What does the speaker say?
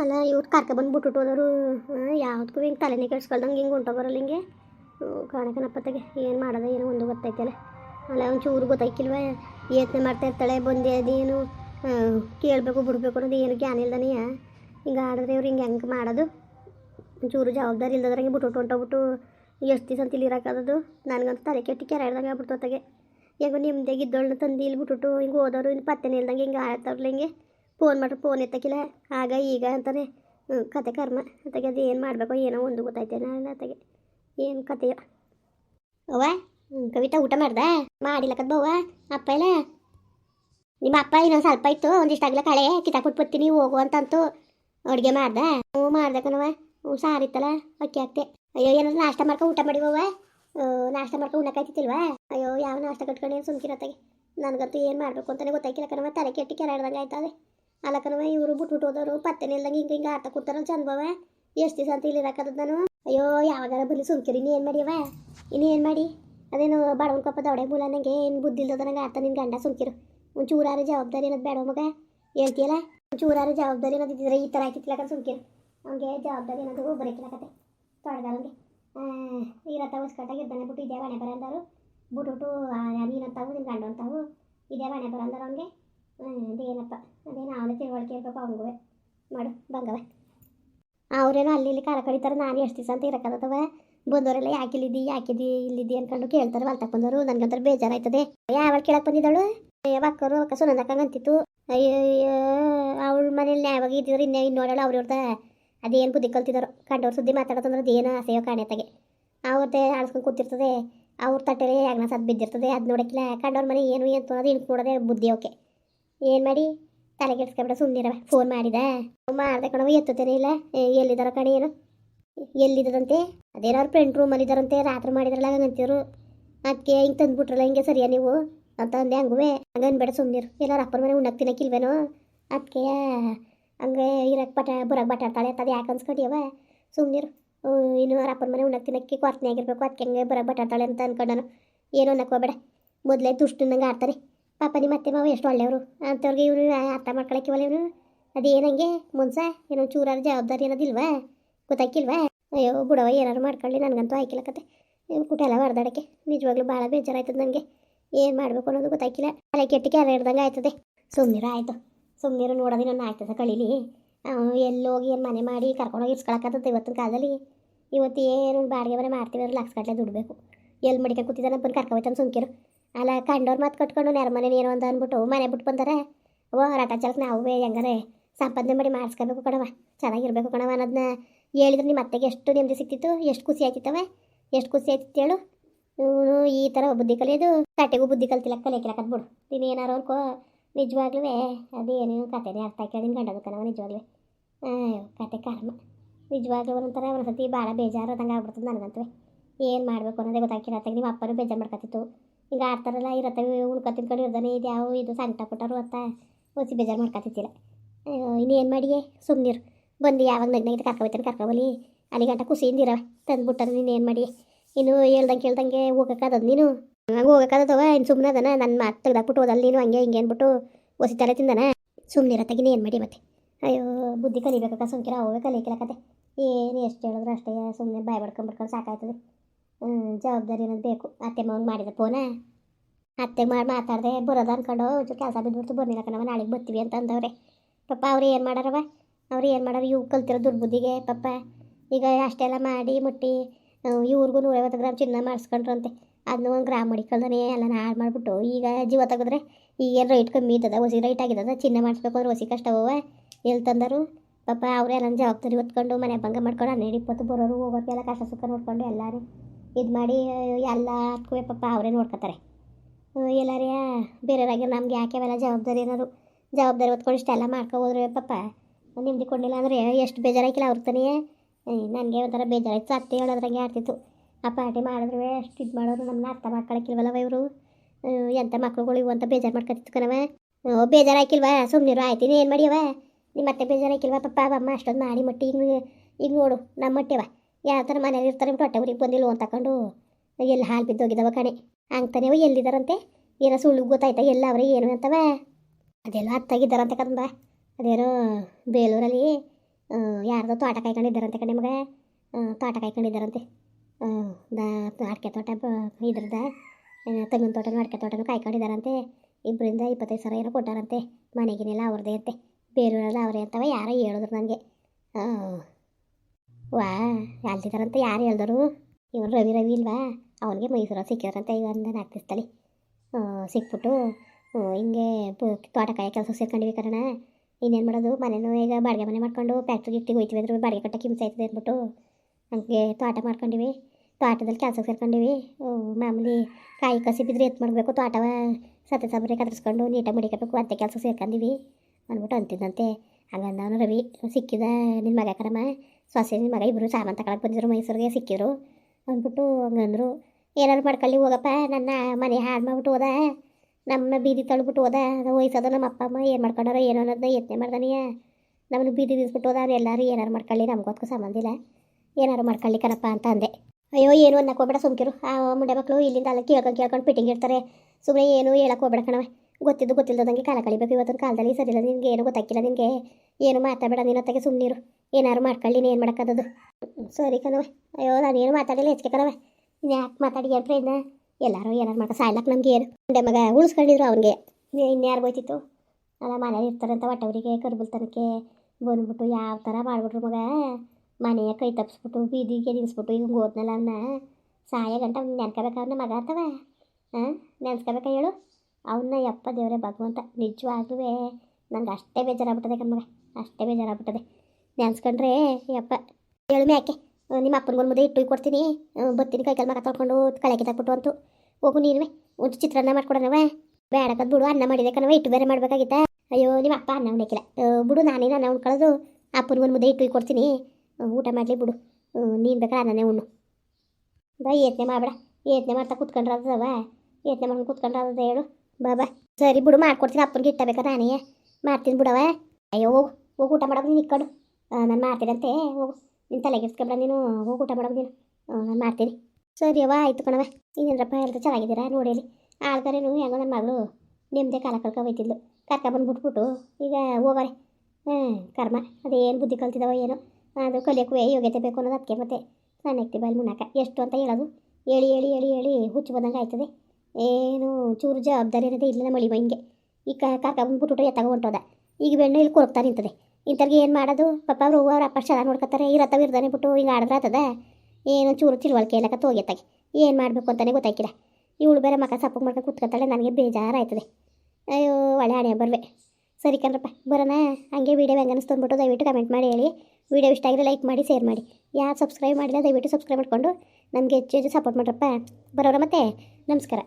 ಅಲ್ಲ, ಇವ್ರು ಕರ್ಕೊಬಂದು ಬಂದು ಹೋದವರು ಯಾವ್ದಕ್ಕೂ ಹಿಂಗೆ ತಲೆನೇ ಕೆಡ್ಸ್ಕೊಳ್ದಂಗೆ ಹಿಂಗೆ ಹೊಂಟೋ ಬರಲ್ಲ ಹಿಂಗೆ. ಕಾಣಕನಪ್ಪತ್ತಾಗೆ ಏನು ಮಾಡೋದ, ಏನೋ ಒಂದು ಗೊತ್ತೈತಲ್ಲ ಅಲ್ಲ, ಒಂಚೂರು ಗೊತ್ತಾಯ್ಕಿಲ್ವ, ಯತ್ನೆ ಮಾಡ್ತಾ ಇರ್ತಾಳೆ, ಬಂದೆ ಅದೇನು ಕೇಳಬೇಕು, ಬಿಡಬೇಕು ಅನ್ನೋದು ಏನು ಜ್ಞಾನ ಇಲ್ದಾನೆ ಹಿಂಗೆ ಆಡಿದ್ರೆ ಇವ್ರು ಹಿಂಗೆ ಹೆಂಗೆ ಮಾಡೋದು? ಒಂಚೂರು ಜವಾಬ್ದಾರಿ ಇಲ್ದಂಗೆ ಬಿಟ್ಬಿಟ್ಟು ಹೊಂಟೋಗ್ಬಿಟ್ಟು ಎಷ್ಟು ದಿವಸ ಅಂತ ಇಲ್ಲಿ ನನಗಂತೂ ತಲೆ ಕೆಟ್ಟಿ ಕೆರೆ ಇಡ್ದಂಗೆ ಆಗ್ಬಿಡ್ತು ಈಗ ನಿಮ್ಮದೇ ಇದ್ದೋಳನ್ನ ತಂದು ಇಲ್ಲಿ ಬಿಟ್ಬಿಟ್ಟು ಹಿಂಗೆ ಹೋದವರು ಇನ್ನು ಪತ್ತೆನೇ ಇಲ್ದಂಗೆ ಹಿಂಗೆ ಆಡ್ತಾರಲ್ಲ ಹಿಂಗೆ. ಫೋನ್ ಮಾಡ್ರೆ, ಫೋನ್ ಎತ್ತಕಿಲ್ಲ. ಆಗ ಈಗ ಹ್ಞೂ ಕತೆ ಕರ್ಮ. ಅತ್ತಾಗೆ ಅದು ಏನು ಮಾಡಬೇಕೋ ಏನೋ ಒಂದು ಗೊತ್ತಾಯ್ತೆ ನಾನು ಅತ್ತಾಗೆ ಏನು ಕತೆಯೋ. ಅವ್ವ ಕವಿತಾ ಊಟ ಮಾಡ್ದೆ? ಮಾಡಿಲ್ಲ ಕದ್ಬವ್ವ ಅಪ್ಪ ಇಲ್ಲ? ನಿಮ್ಮ ಅಪ್ಪ ಇನ್ನೊಂದು ಸ್ವಲ್ಪ ಇತ್ತು, ಒಂದಿಷ್ಟು ಆಗಲ ಕಳೆ. ಕಿತಾಕ್ಬಿಟ್ಟು ಬರ್ತೀನಿ ಹೋಗು ಅಂತಂತು ಅಡುಗೆ ಮಾಡ್ದೆ. ಹ್ಞೂ, ಮಾಡ್ದೆ ಕಣವ ಹ್ಞೂ ಸಾರಿತ್ತಲ್ಲ ಅಕ್ಕಿ ಹಾಕ್ತೆ ಅಯ್ಯೋ ಏನಾದ್ರು ನಾಷ್ಟ ಮಾಡ್ಕೊ ಊಟ ಮಾಡಿವವ್ವ ನಾಷ್ಟ ಮಾಡ್ಕೊ ಉಣ್ಣಕ್ಕಾಯ್ತಿಲ್ವಾ ಅಯ್ಯೋ, ಯಾವ ನಾಷ್ಟ ಕಟ್ಕೊಂಡು ಏನು ಸುಮ್ಕಿರತ್ತಾಗೆ ನನಗಂತೂ ಏನು ಮಾಡಬೇಕು ಅಂತಲೇ ಗೊತ್ತಾಯ್ಕಿಲ್ಲ ಕಣವ ತಲೆ ಕೆಟ್ಟಿ ಕೆರಾಡ್ದಂಗೆ ಆಯ್ತದೆ. ಅಲ್ಲ ಇವರು ಬಿಟ್ಟು ಹೋದವರು, ಪತ್ತೆನೇ ಇಲ್ಲ ಹಿಂಗೆ ಹಿಂಗೆ ಆಟ ಕೂತಾರಲ್ಲ ಚಂದವ ಎಷ್ಟು ದಿವಸ ಅಂತ ಇಲ್ಲಿ ನಾನು ಅಯ್ಯೋ, ಯಾವಾಗಾರ ಬರಲಿ ಸುಮ್ಕಿರಿ ಏನು ಮಾಡಿಯವ ಇನ್ನೇನು ಮಾಡಿ? ಅದೇನು ಬಡವನ ಕಪ್ಪ ದೊಡೆ ಮೂಲ ನನಗೆ ಏನು ಬುದ್ಧಿ ಇಲ್ದದ ನಂಗೆ ಆತ ನಿನ್ನ ಗಂಡ ಸುಮ್ಕಿರು. ಒಂಚೂರಾರು ಜವಾಬ್ದಾರಿ ಅನ್ನೋದು ಬೇಡ ಮಗ. ಹೇಳ್ತೀಯಲ್ಲ? ಒಂಚೂರಾರು ಜವಾಬ್ದಾರಿ ಅನ್ನೋದು ಇದ್ದಿದ್ರೆ ಈ ಥರ ಕಣ ಸುಮ್ಕಿರು. ಅವ್ನಿಗೆ ಜವಾಬ್ದಾರಿ ಅನ್ನೋದು ಬರೀಕಿಲ್ಲ ಕತೆ. ತೊಡಗಲ್ಗೆ ಇರತ್ತ ಉಸ್ಕಟ್ಟಾಗಿ ಇದ್ದಾನೆ ಬಿಟ್ಟು ಇದೇ ಮನೆ ಬರಂದರು ಬಿಟ್ಬಿಟ್ಟು ನೀನಂತಾವು ನಿನ್ನ ಗಂಡ ಅಂತಾವು ಇದೇ ಮನೆ ಬರಂದರು ಅವ್ನಿಗೆ. ಅದೇನಪ್ಪ ಅದೇನು ನಾವೇ ತಿಳುವಳಿಕೆ ಇರ್ಬೇಕು ಅವನಿಗೂ ಮಾಡು, ಬಂಗವ. ಅವ್ರೇನೋ ಅಲ್ಲಿ ಇಲ್ಲಿ ಕಾಲ ಕಡಿತಾರೆ ನಾನು ಎಷ್ಟು ದಿವಸ ಅಂತ ಇರಕ್ಕದವ ಬಂದವರೆಲ್ಲ ಯಾಕಿಲ್ಲಿದ್ದಿ ಯಾಕಿದ್ದಿ ಇಲ್ಲಿದ್ದಿ ಅನ್ಕೊಂಡು ಕೇಳ್ತಾರೆ ಹೊಲ್ತಕ್ಕೆ ಬಂದವರು ನನಗಂತರ ಬೇಜಾರಾಯ್ತದೆ. ಯಾವಾಗ ಕೇಳಕ್ಕೆ ಬಂದಿದ್ದಳು? ಅಕ್ಕರು, ಅಕ್ಕ ಸುನಂದಕ್ಕಂಗೆ ಅಂತಿತ್ತು. ಅಯ್ಯೋ ಅವಳ ಮನೇಲಿ ಯಾವಾಗ ಇದ್ದಿದ್ರು ಇನ್ನೇ ಅವ್ರ ಅವ್ರವ್ರದ. ಅದೇನು ಬುದ್ಧಿ ಕಲ್ತಿದ್ದಾರೋ? ಕಂಡವ್ರ ಸುದ್ದಿ ಮಾತಾಡೋದಂದ್ರೆ ಅದೇನು ಆಸೆಯೋ ಕಾಣತ್ತಾಗೆ ಅವ್ರದ್ದೇ ಆಡ್ಸ್ಕೊಂಡು ಕೂತಿರ್ತದೆ. ಅವ್ರ ತಟ್ಟೆಲೆ ಯಾಗನ ಸದ್ ಬಿದ್ದಿರ್ತದೆ. ಅದು ನೋಡಕ್ಕಿಲ್ಲ. ಕಂಡವ್ರ ಮನೆ ಏನು ಅಂತ ಅನ್ನೋದು ಇನ್ಕ್ ನೋಡೋದೇ ಬುದ್ಧಿ ಓಕೆ ಏನು ಮಾಡಿ? ತಲೆ ಕೆಡ್ಸ್ಕೊಬಿಡ ಸುಮ್ಮನಿರವ ಫೋನ್ ಮಾಡಿದ. ಮಾಡ್ದೆ ಕಣವ ಎತ್ತುತ್ತೇನೆ ಇಲ್ಲ. ಎಲ್ಲಿದಾರ ಕಣೆ ಏನು? ಎಲ್ಲಿದ್ದದಂತೆ ಅದೇನೋ ಅವ್ರ ಫ್ರೆಂಡ್ ರೂಮಲ್ಲಿ ಇದ್ದಾರಂತೆ ರಾತ್ರಿ ಮಾಡಿದ್ರಲ್ಲ ಹಂಗಂತಿರು ಅದಕ್ಕೆ ಹಿಂಗೆ ತಂದ್ಬಿಟ್ರಲ್ಲ, ಹಿಂಗೆ ಸರಿಯಾ ನೀವು? ಅಂತ ಅಂದೆ ಹಂಗುವೆ. ಹಂಗೆ ಅನ್ಬೇಡ ಸುಮ್ಮನಿರು ಎಲ್ಲರ ಅಪ್ಪರ ಮನೆ ಉಣ್ಣಕ್ಕೆ ತಿನ್ನಕ್ಕಿಲ್ವೇನೋ? ಅದಕ್ಕೆ ಹಂಗೆ ಇರಕ್ಕೆ ಬಟ ಬರಕ್ಕೆ ಬಟಾಡ್ತಾಳೆ ಅದು ಯಾಕೆ ಅನ್ಸ್ಕೊಂಡಿಯವ ಸುಮ್ಮನಿರು ಇನ್ನು ಅವ್ರ ಅಪ್ಪನ ಮನೆ ಉಣ್ಣಕ್ಕೆ ತಿನ್ನಕ್ಕೆ ಕೊರತನೆ ಆಗಿರ್ಬೇಕು. ಅದಕ್ಕೆ ಹಂಗೆ ಬರಕ್ಕೆ ಬಟಾಡ್ತಾಳೆ ಅಂತ ಅನ್ಕೊಂಡನು. ಏನೋ ಅನ್ನಕ್ಕೆ ಹೋಗ್ಬೇಡ. ಮೊದಲೇ ದುಷ್ಟನಂಗೆ ಆಡ್ತಾರೆ. ಪಾಪ ನಿಮ್ಮ ಅತ್ತೆ ಮಾವ ಎಷ್ಟು ಒಳ್ಳೆಯವರು. ಅಂಥವ್ರಿಗೆ ಇವರು ಅರ್ಥ ಮಾಡ್ಕೊಳಕ್ಕಿವಲ್ಲ ಇವನು ಅದೇನಂಗೆ ಮುನ್ಸ ಏನೋ ಚೂರಾರು ಜವಾಬ್ದಾರಿ ಅನ್ನೋದಿಲ್ವಾ? ಗೊತ್ತಾಕಿಲ್ವಾ ಅಯ್ಯೋ, ಬುಡವ ಏನಾರು ಮಾಡ್ಕೊಳ್ಳಿ, ನನಗಂತೂ ಆಯ್ಕಿಲ್ಲ ಕತೆ. ಎಲ್ಲ ಹೊಡೆದಾಡಕ್ಕೆ ನಿಜವಾಗ್ಲೂ ಭಾಳ ಬೇಜಾರಾಯ್ತದ ನನಗೆ. ಏನು ಮಾಡಬೇಕು ಅನ್ನೋದು ಗೊತ್ತಾಕಿಲ್ಲ ತಲೆ ಕೆಟ್ಟಿಗೆ ಅರ ಇಡ್ದಂಗೆ ಆಯ್ತದೆ. ಸುಮ್ಮನಿರು ಆಯಿತು. ಸುಮ್ಮನಿರು ನೋಡೋದು ನನ್ನ ಆಯ್ತದ ಕಳೀಲಿ. ಎಲ್ಲೋಗಿ ಏನು ಮನೆ ಮಾಡಿ ಕರ್ಕೊಂಡೋಗಿ ಇರ್ಸ್ಕೊಳಕ್ಕತ್ತದ ಇವತ್ತಿನ ಕಾಲದಲ್ಲಿ. ಇವತ್ತು ಏನು ಬಾಡಿಗೆ ಮನೆ ಮಾಡ್ತೀವಿ ಅಂದ್ರೆ ಲಕ್ಷ ಗಟ್ಟಲೆ ದುಡ್ಬೇಕು. ಎಲ್ಲಿ ಮಡಿಕೆ ಕೂತಿದ್ದಾನೆ ಬಂದು ಕರ್ಕೊಬೋಯ್ತಾನೆ ಸುಮ್ಕಿರು. ಅಲ್ಲ, ಕಂಡೋರ್ ಮಾತು ಕಟ್ಕೊಂಡು ನೆರ ಮನೆ ಒಂದು ಅಂತ ಅಂದ್ಬಿಟ್ಟು ಮನೆ ಬಿಟ್ಟು ಬಂದಾರೆ. ಓ ಚಲಕ್ ನಾವು ಹೆಂಗಾರೆ? ಸಂಪಾದನೆ ಮಾಡಿ ಮಾಡಿಸ್ಕೋಬೇಕು ಕಣವ ಚೆನ್ನಾಗಿರ್ಬೇಕು ಕಣವ ಅನ್ನೋದನ್ನ ಹೇಳಿದ್ರೆ ನಿಮ್ಮ ಅತ್ತೆಗೆ ಎಷ್ಟು ನೆಮ್ಮದಿ ಸಿಕ್ತಿತ್ತು, ಎಷ್ಟು ಖುಷಿ ಆಯ್ತಿತ್ತವ ಎಷ್ಟು ಖುಷಿ ಆಯ್ತಿತ್ತು ಹೇಳು? ಇವನು ಈ ಥರ ಬುದ್ಧಿ ಕಲಿಯೋದು ತಟ್ಟೆಗೂ ಬುದ್ಧಿ ಕಲ್ತಿಲ್ಲ ಕಲಿಯಕ್ಕಿಲ್ಲ ಬಿಡು. ನೀನು ಏನಾರು ಅನ್ಕೋ ನಿಜವಾಗ್ಲೂ ಅದೇನೇನು ಕತೆನೇ ಅರ್ಥ ಕೇಳಿ ನಿನ್ನ ಗಂಡದ ಕಣವ ನಿಜವಾಗ್ಲೂ ಅಯ್ಯೋ, ಕತೆ ಕರ್ಮ. ನಿಜವಾಗ್ಲೂ ಒಂಥರ ಒಂದ್ಸತಿ ಭಾಳ ಬೇಜಾರು ಅದಂಗೆ ಆಗ್ಬಿಡ್ತದೆ ನನಗಂತೂ ಏನು ಮಾಡಬೇಕು ಅನ್ನೋದೇ ಗೊತ್ತಾಗಿಲ್ಲ ಅತ್ತಾಗ. ನಿಮ್ಮ ಅಪ್ಪನೂ ಬೇಜಾರು ಮಾಡ್ಕೊತಿತ್ತು. ಈಗ ಆಡ್ತಾರಲ್ಲ ಇರತ್ತವೆ ಉಳ್ಕ ತಿನ್ಕೊಂಡು ಇರ್ದಾನೆ, ಇದು ಯಾವ ಇದು ಸಂಕಟ ಪಟ್ಟರು ಅಂತ ಒಸಿ ಬೇಜಾರು ಮಾಡ್ಕೊತಿದ್ದಿಲ್ಲ ಇನ್ನೇನು ಮಾಡಿಯೇ? ಸುಮ್ಮನಿರು ಬಂದು ಯಾವಾಗ ನಗ್ ನೈಟ್ ಕರ್ಕೊಬೈತಾನೆ ಕರ್ಕೊಬಲಿ ಅಲ್ಲಿ ಗಂಟ ಖುಷಿಯಿಂದ ಇರವ ತಂದ್ಬಿಟ್ಟಾರೆ ನೀನು ಏನು ಮಾಡಿ ಇನ್ನು ಹೇಳ್ದಂಗೆ ಕೇಳ್ದಂಗೆ ಹೋಗಕ್ಕದ ನೀನು? ಹಂಗೆ ಹೋಗೋಕ್ಕಾದವ ಇನ್ನು ಸುಮ್ಮನೆ ಅದನ? ನನ್ನ ಮಾತು ತೆಗ್ದಾಕ್ಬಿಟ್ಟು ಹೋದಲ್ಲ ನೀನು? ಹಂಗೆ ಹಿಂಗೆ ಅಂದ್ಬಿಟ್ಟು ಒಸಿ ತಲೆ ತಿಂದನ? ಸುಮ್ಮನಿರತ್ತಾಗಿನ ಏನು ಮಾಡಿ ಮತ್ತೆ? ಅಯ್ಯೋ, ಬುದ್ಧಿ ಕಲಿಬೇಕಕ್ಕ, ಸುಮ್ಕಿರ ಅವೇ ಕಲಿಯಕ್ಕಿಲ್ಲ ಏನು ಎಷ್ಟು ಹೇಳಿದ್ರು ಅಷ್ಟೇ ಸುಮ್ಮನೆ ಬಾಯ್ ಬಡ್ಕೊಂಡ್ಬಿಡ್ಕೊಂಡು ಸಾಕಾಯ್ತದೆ. ಜವಾಬ್ದಾರಿ ಅನ್ನೋದು ಬೇಕು. ಅತ್ತೆ ಮಾವಂಗೆ ಮಾಡಿದ ಫೋನ ಅತ್ತೆ ಮಾಡಿ ಮಾತಾಡಿದೆ ಬರೋದು ಅನ್ಕೊಂಡು ಒಂಚೂರು ಕೆಲಸ ಬಿದ್ದುಬಿಡ್ತು ಬಂದಿಲ್ಲ ಕಣವ ನಾಳೆಗೆ ಬರ್ತೀವಿ ಅಂತ ಅಂದವ್ರೆ. ಪಾಪ ಅವ್ರು ಏನು ಮಾಡಾರವ ಅವ್ರು ಏನು ಮಾಡಾರ? ಇವು ಕಲ್ತಿರೋ ದುರ್ಬುದ್ಧಿಗೆ ಪಪ್ಪ ಈಗ ಅಷ್ಟೆಲ್ಲ ಮಾಡಿ ಮುಟ್ಟಿ ಇವ್ರಿಗೂ ನೂರೈವತ್ತು ಗ್ರಾಮ್ ಚಿನ್ನ ಮಾಡಿಸ್ಕೊಂಡ್ರಂತೆ. ಅದನ್ನ ಒಂದು ಗ್ರಾಮ್ ಮಡಿಕಲ್ದಾನೆ ಎಲ್ಲ ಹಾಳು ಮಾಡಿಬಿಟ್ಟು ಈಗ ಜೀವ ತೆಗೆದ್ರೆ ಈಗ ರೈಟ್ ಕಮ್ಮಿ ಇದ್ದದ? ಹೊಸಿ ರೈಟ್ ಆಗಿದ್ದದ? ಚಿನ್ನ ಮಾಡಿಸ್ಬೇಕು ಅಂದ್ರೆ ಹೊಸಿ ಕಷ್ಟವವ ಎಲ್ಲಿ ತಂದರು? ಪಪ್ಪ ಅವರೇ ನನ್ನ ಜವಾಬ್ದಾರಿ ಹೊತ್ಕೊಂಡು ಮನೆ ಭಂಗ ಮಾಡ್ಕೊಂಡು ಹನ್ನೆರಡು, ಇಪ್ಪತ್ತು ಬರೋರು ಹೋಗೋಕ್ಕೆಲ್ಲ ಕಷ್ಟ ಸುಖ ನೋಡ್ಕೊಂಡು ಎಲ್ಲರೂ ಇದು ಮಾಡಿ ಎಲ್ಲದಕ್ಕೂ ಪಾಪ ಅವರೇ ನೋಡ್ಕೊತಾರೆ. ಎಲ್ಲಾರೇ, ಬೇರೆಯವ್ರಾಗಿ ನಮ್ಗೆ ಯಾಕೆ ಅವೆಲ್ಲ ಜವಾಬ್ದಾರಿ ಏನಾರು ಜವಾಬ್ದಾರಿ ಹೊತ್ಕೊಂಡು ಇಷ್ಟೆಲ್ಲ ಮಾಡ್ಕೊ ಹೋದ್ರೆ ಪಾಪ. ನಿಮ್ದು ಕೊಂಡಿಲ್ಲ ಅಂದರೆ ಎಷ್ಟು ಬೇಜಾರಾಯ್ಕಿಲ್ಲ ಅವ್ರ ತಾನೇ. ನನಗೆ ಒಂಥರ ಬೇಜಾರಾಯ್ತು. ಅತ್ತೆ ಹೇಳೋದ್ರಂಗೆ ಆಗ್ತಿತ್ತು ಆ ಪಾರ್ಟಿ ಮಾಡಿದ್ರೆ ಅಷ್ಟು ಇದು ಮಾಡೋರು ನಮ್ಮನ್ನ ಅರ್ಥ ಮಾಡ್ಕೊಳಕ್ಕಿಲ್ವಲ್ಲವ ಇವರು? ಎಂಥ ಮಕ್ಳುಗಳು ಇವು ಅಂತ ಬೇಜಾರು ಮಾಡ್ಕೊತಿತ್ತು ಕಣವ ಬೇಜಾರಾಕಿಲ್ವಾ ಸುಮ್ಮನಿರು ಆಯ್ತು ಏನು ಮಾಡ್ಯವ ನಿಮ್ಮ ಮತ್ತೆ ಬೇಜಾರಾಕಿಲ್ವಾ ಪಪ್ಪ ಅಮ್ಮ ಅಷ್ಟೊಂದು ಮಾಡಿ ಮಟ್ಟಿ ಈಗ ಈಗ ನೋಡು ನಮ್ಮ ಮಟ್ಟಿವ ಯಾವ ಥರ ಮನೇಲಿ ಇರ್ತಾರೆ ಬಿಟ್ಟು ಹೊಟ್ಟೆ ಊರಿಗೆ ಬಂದಿಲ್ಲ ಅಂತ ತಗೊಂಡು ಎಲ್ಲಿ ಹಾಲು ಬಿದ್ದೋಗಿದ್ದಾವ ಕಣೆ. ಹಂಗ್ತಾನೆ ಅವ ಎಲ್ಲಿದ್ದಾರಂತೆ ಏನೋ ಸುಳ್ಳು ಗೊತ್ತಾಯ್ತಾ? ಎಲ್ಲ ಅವ್ರೆ ಏನು ಅಂತವ? ಅದೆಲ್ಲ ಹತ್ತಾಗಿದ್ದಾರಂತೆ ಕದಂಬ. ಅದೇನೋ ಬೇಲೂರಲ್ಲಿ ಯಾರ್ದೋ ತೋಟ ಕಾಯ್ಕೊಂಡಿದ್ದಾರಂತೆ ಕಣೆ ಮಗ. ತೋಟ ಕಾಯ್ಕೊಂಡಿದ್ದಾರಂತೆ. ಅಡಿಕೆ ತೋಟ ಇದ್ರದ ತೆಂಗಿನ ತೋಟನೂ ಅಡಿಕೆ ತೋಟನೂ ಕಾಯ್ಕೊಂಡಿದ್ದಾರಂತೆ. ಇಬ್ಬರಿಂದ ಇಪ್ಪತ್ತೈದು ಸಾವಿರ ಏನೋ ಕೊಟ್ಟಾರಂತೆ. ಮನೆಗಿನೆಲ್ಲ ಅವ್ರದ್ದೇ ಅಂತೆ. ಬೇರೆಯವರೆಲ್ಲ ಅವರೇ ಅಂತವ ಯಾರೋ ಹೇಳಿದ್ರು ನನಗೆ ವಾ ಅಲ್ದಿದ್ದಾರಂತೆ ಯಾರು ಹೇಳ್ದರು? ಇವನು ರವಿ ರವಿ ಇಲ್ವಾ? ಅವನಿಗೆ ಮೈಸೂರಲ್ಲಿ ಸಿಕ್ಕಿದ್ರಂತೆ ಒಂದು ನಾಲ್ಕು ಸಿಕ್ಬಿಟ್ಟು ಹಿಂಗೆ ತೋಟ ತೋಟಕಾಯಿ ಕೆಲಸ ಸೇರ್ಕೊಂಡಿವಿ ಕಾರಣ ಇನ್ನೇನು ಮಾಡೋದು? ಮನೆನೂ ಈಗ ಬಾಡಿಗೆ ಮನೆ ಮಾಡ್ಕೊಂಡು ಫ್ಯಾಕ್ಟ್ರಿ ಗಿಟ್ಟಿಗೆ ಹೋಯ್ತೀವಿ ಅಂದ್ರೆ ಬಾಡಿಗೆ ಕಟ್ಟ ಹಿಂಸೆ ಆಯ್ತದೆ ಅಂದ್ಬಿಟ್ಟು ಹಂಗೆ ತೋಟ ಮಾಡ್ಕೊಂಡಿವಿ. ತೋಟದಲ್ಲಿ ಕೆಲಸ ಸೇರ್ಕೊಂಡಿವಿ. ಮಾಮೂಲಿ ಕಾಯಿ ಕಸಿ ಬಿದ್ದರೆ ಎತ್ತು ಮಾಡಬೇಕು, ತೋಟವ ಸತ್ಯ ಸಬ್ರೆ ಕತ್ತರಿಸ್ಕೊಂಡು ನೀಟಾಗಿ ಮಡಿಕಬೇಕು ಅಂತ ಕೆಲಸ ಸೇರ್ಕೊಂಡಿವಿ ಅಂದ್ಬಿಟ್ಟು ಅಂತಿದ್ದಂತೆ. ಹಂಗಂದವನು ರವಿ ಸಿಕ್ಕಿದ ನಿನ್ನ ಮಗ ಕರಮ್ಮ ಸೊಸೆ ನಿನ್ನ ಮಗ ಇಬ್ಬರು ಸಾಮಾನು ತಗೊಳಕ್ಕೆ ಬಂದಿದ್ರು, ಮೈಸೂರಿಗೆ ಸಿಕ್ಕಿದ್ರು. ಅಂದ್ಬಿಟ್ಟು ಹಂಗಂದ್ರು ಏನಾದ್ರು ಮಾಡ್ಕೊಳ್ಳಿ ಹೋಗಪ್ಪ, ನನ್ನ ಮನೆ ಹಾಳು ಮಾಡ್ಬಿಟ್ಟು ಹೋದ, ನಮ್ಮ ಬೀದಿ ತಳ್ಬಿಟ್ಟು ಹೋದ ವಯಸ್ಸದ ನಮ್ಮ ಅಪ್ಪ ಅಮ್ಮ ಏನು ಮಾಡ್ಕೊಂಡಾರ ಏನು ಅನ್ನೋದನ್ನ ಯತ್ನೆ ಮಾಡ್ದಾನೀಯ ನಮ್ಮನ್ನು ಬೀದಿ ಬೀಸ್ಬಿಟ್ಟು ಹೋದ ಎಲ್ಲರೂ ಏನಾರು ಮಾಡ್ಕೊಳ್ಳಿ ನಮ್ಗೊತ್ಕೋ ಸಂಬಂಧ ಇಲ್ಲ. ಏನಾರು ಮಾಡ್ಕೊಳ್ಳಿ ಕಣಪ್ಪ, ಅಂತ ಅಂದೆ. ಅಯ್ಯೋ, ಏನು ಅನ್ನಕ್ಕೆ ಹೋಗ್ಬೇಡ ಸುಮ್ಕಿರು. ಆ ಮುಂಡೆ ಮಕ್ಕಳು ಇಲ್ಲಿಂದ ಅಲ್ಲ ಕೇಳ್ಕೊಂಡು ಕೇಳ್ಕೊಂಡು ಪಿಟಿಂಗ್ ಇರ್ತಾರೆ ಸುಮ್ಮನೆ ಏನು ಹೇಳಕ್ಕೆ ಹೋಗ್ಬೇಡ ಕಣವೆ ಗೊತ್ತಿದ್ದು ಗೊತ್ತಿಲ್ಲದಂಗೆ ಕಾಲ ಕಳಿಬೇಕು ಇವತ್ತಿನ ಕಾಲದಲ್ಲಿ. ಸರಿಯಿಲ್ಲ, ನಿನಗೆ ಏನು ಗೊತ್ತಾಗಿಲ್ಲ ನಿನಗೆ ಏನು ಮಾತಾಡಬೇಡ ನಿನ್ನ ಹತ್ತಿಗೆ ಸುಮ್ಮನಿರು ಏನಾರು ಮಾಡ್ಕೊಳ್ಳಿ ಏನು ಮಾಡೋಕ್ಕದ್ದು ಸರಿ ಕಣವೆ ಅಯ್ಯೋ, ನಾನು ಏನು ಮಾತಾಡಿಲ್ಲ ಹೆಚ್ಚಿಗೆ ಕಣವೆ ಯಾಕೆ ಮಾತಾಡಿ ಏನು ಎಲ್ಲರೂ ಏನಾರು ಮಾಡ್ಕೊ ಸಾಯ್ಲಕ್ಕೆ ನಮ್ಗೆ ಏನು? ಉಂಡೆ ಮಗ ಉಳಿಸ್ಕೊಂಡಿದ್ರು ಅವನಿಗೆ. ಇನ್ಯಾರು ಹೋಯ್ತಿತ್ತು? ಅಲ್ಲ, ಮನೇಲಿ ಇರ್ತಾರಂತ ಒಟ್ಟವರಿಗೆ ಕರ್ಬಲ್ತನಕ್ಕೆ ಬಂದ್ಬಿಟ್ಟು ಯಾವ ಥರ ಮಾಡಿಬಿಟ್ರು ಮಗ? ಮನೆಯ ಕೈ ತಪ್ಪಿಸ್ಬಿಟ್ಟು ಬೀದಿಗೆ ನಿಲ್ಲಿಸ್ಬಿಟ್ಟು ಹಿಂಗೆ ಹೋದ್ನಲ್ಲ ಅವನ್ನ ಸಾಯ ಗಂಟ ನೆನ್ಕೋಬೇಕು ಅವನ ಮಗ ಅಂತವ? ಹಾಂ ನೆನ್ಸ್ಕೋಬೇಕ ಹೇಳು? ಅವನ್ನ ಯಪ್ಪ ದೇವರೇ ಭಗವಂತ. ನಿಜವಾಗ್ಲೂ ನನಗೆ ಅಷ್ಟೇ ಬೇಜಾರಾಗ್ಬಿಟ್ಟದೆ ಕಣ್ಮಗ ಅಷ್ಟೇ ಬೇಜಾರಾಗ್ಬಿಟ್ಟದೆ. ನೆನ್ಸ್ಕೊಂಡ್ರೆ, ಯಪ್ಪ. ಹೇಳು ಯಾಕೆ ನಿಮ್ಮ ಅಪ್ಪನಿಗೊಂದು ಮುದ್ದೆ ಇಟ್ಟು ಕೊಡ್ತೀನಿ. ಕೈ ಕಾಲು ಮಗ ತೊಳ್ಕೊಂಡು ಕಳೆ ಕಿತ್ತಾಕ್ಬಿಟ್ಟು ಅಂತೂ. ಹೋಗು ನೀನುವೆ. ಒಂದು ಚಿತ್ರಾನ್ನ ಮಾಡ್ಕೊಡೋಣವ. ಬೇಡಕ್ಕದ್ ಬಿಡು, ಅನ್ನ ಮಾಡಿದೆ ಇಟ್ಟು ಬೇರೆ ಮಾಡ್ಬೇಕಾಗಿತ್ತ? ಅಯ್ಯೋ, ನಿಮ್ಮ ಅಪ್ಪ ಅನ್ನ ಉಣ್ಣಕ್ಕಿಲ್ಲ ಬಿಡು ನಾನೇನು ಅನ್ನ ಉಣ್ಕೊಳ್ಳೋದು ಅಪ್ಪನಿಗೊಂದು ಮುದ್ದೆ ಇಟ್ಟು ಕೊಡ್ತೀನಿ. ಊಟ ಮಾಡಲಿ ಬಿಡು. ನೀನು ಬೇಕಾದ್ರೆ ಅನ್ನನೇ ಉಣ್ಣು. ಬಾ, ಯತ್ನೆ ಮಾಡಬೇಡ. ಯತ್ನೆ ಮಾಡ್ತಾ ಕುತ್ಕೊಂಡ್ರದವ ಯತ್ನೆ ಮಾಡ್ಕೊಂಡು ಕುತ್ಕೊಂಡ್ರದ ಹೇಳು. ಬಾ ಬಾ. ಸರಿ ಬಿಡು, ಮಾಡ್ಕೊಡ್ತೀನಿ. ಅಪ್ಪನಿಗೆ ಇಟ್ಟಬೇಕಾ ನಾನೇ? ಮಾಡ್ತೀನಿ ಬಿಡವ. ಅಯ್ಯೋ, ಹೋಗು. ಹೋಗಿ, ಊಟ ಮಾಡೋದು ನಿಕ್ಕಡು ನಾನು ಮಾಡ್ತೀರಂತೆ ಹೋಗು. ನಿನ್ನ ತಲೆಗೆಡ್ಸ್ಕೊಬೇಡ ನೀನು ಹೋಗಿ, ಊಟ ಮಾಡೋದು ನೀನು. ನಾನು ಮಾಡ್ತೀನಿ. ಸರಿ ಅವ್ವ, ಆಯ್ತು ಕಣವ ಇನ್ನೇನಪ್ಪ ಎಲ್ಲರೂ ಚೆನ್ನಾಗಿದ್ದೀರಾ? ನೋಡಿ ಆಳ್ಗಾರೇನು, ಹೆಂಗೋ ನನ್ನ ಮಗಳು ನಿಮ್ಮದೇ ಕಾಲ ಕಳ್ಕೊ ಹೋಯ್ತಿದ್ಲು. ಬಂದು ಬಿಟ್ಬಿಟ್ಟು ಈಗ ಹೋಗೋರೆ ಹ್ಞೂ ಕರ್ಮ. ಅದೇನು ಬುದ್ಧಿ ಕಲ್ತಿದ್ದಾವ ಏನೋ. ಅದು ಕಲಿಯೋಕ್ಕೂ ಯೋಗ್ಯತೆ ಬೇಕು ಅನ್ನೋದು ಅದಕ್ಕೆ ಮತ್ತೆ. ಸಣ್ಣಕ್ತಿ ಬಾಯಿ ಮುನ್ನಾಕ. ಎಷ್ಟು ಅಂತ ಹೇಳೋದು? ಹೇಳಿ ಹೇಳಿ ಹೇಳಿ ಹೇಳಿ ಹುಚ್ಚು ಬಂದಂಗೆ ಆಯ್ತದೆ. ಏನು, ಚೂರು ಜವಾಬ್ದಾರಿ ಇರೋದೇ ಇಲ್ಲ ನಮ್ಮ ಮಳಿ ಹಿಂಗೆ ಈಗ ಕರ್ಕೊಂಬಂದ್ಬಿಟ್ಟು ಎತ್ತಾಗ ಹೊಂಟೋದ. ಈಗ ಬೆಣ್ಣೆ ಇಲ್ಲಿ ಕೊರಗ್ತಾ ನಿಂತದೆ. ಇಂಥವ್ರಿಗೆ ಏನು ಮಾಡೋದು? ಪಾಪ ಅವರು ಅವ್ರ ಅಪ್ಪ ಚೆನ್ನಾಗಿ ನೋಡ್ಕೊತಾರೆ. ಇರತ್ತವ ಇರ್ದಾನೆ ಬಿಟ್ಟು ಹಿಂಗೆ ಆಡಿದ್ರೆ ಆತದ ಏನು ಚೂರು ತಿಳುವಳಿಕೆ ಇಲ್ಲ ಹೋಗ್ಯತ್ತಾಗೆ. ಏನು ಮಾಡಬೇಕು ಅಂತಲೇ ಗೊತ್ತಾಯ್ಕಿಲ್ಲ ಇವಳು ಬೇರೆ ಮಕ್ಕ ಸಪ್ಪು ಮಾಡ್ಕೊಂಡು ಕೂತ್ಕೊತಾಳೆ ನನಗೆ ಬೇಜಾರಾಯ್ತದೆ. ಅಯ್ಯೋ, ಒಳ್ಳೆ ಹಣೆ ಬರ್ವೆ. ಸರಿ ಕಣ್ರಪ್ಪ, ಬರೋಣ. ಹಂಗೆ ವೀಡಿಯೋ ಹೆಂಗೆ ಅನಿಸ್ತು ಅಂದ್ಬಿಟ್ಟು ದಯವಿಟ್ಟು ಕಮೆಂಟ್ ಮಾಡಿ ಹೇಳಿ. ವೀಡಿಯೋ ಇಷ್ಟ ಆಗಿದ್ರೆ ಲೈಕ್ ಮಾಡಿ ಶೇರ್ ಮಾಡಿ. ಯಾರು ಸಬ್ಸ್ಕ್ರೈಬ್ ಮಾಡಿಲ್ಲ ದಯವಿಟ್ಟು ಸಬ್ಸ್ಕ್ರೈಬ್ ಮಾಡಿಕೊಂಡು ನಮಗೆ ಹೆಚ್ಚು ಹೆಚ್ಚು ಸಪೋರ್ಟ್ ಮಾಡ್ರಪ್ಪ. ಬರೋರ ಮತ್ತೆ. ನಮಸ್ಕಾರ.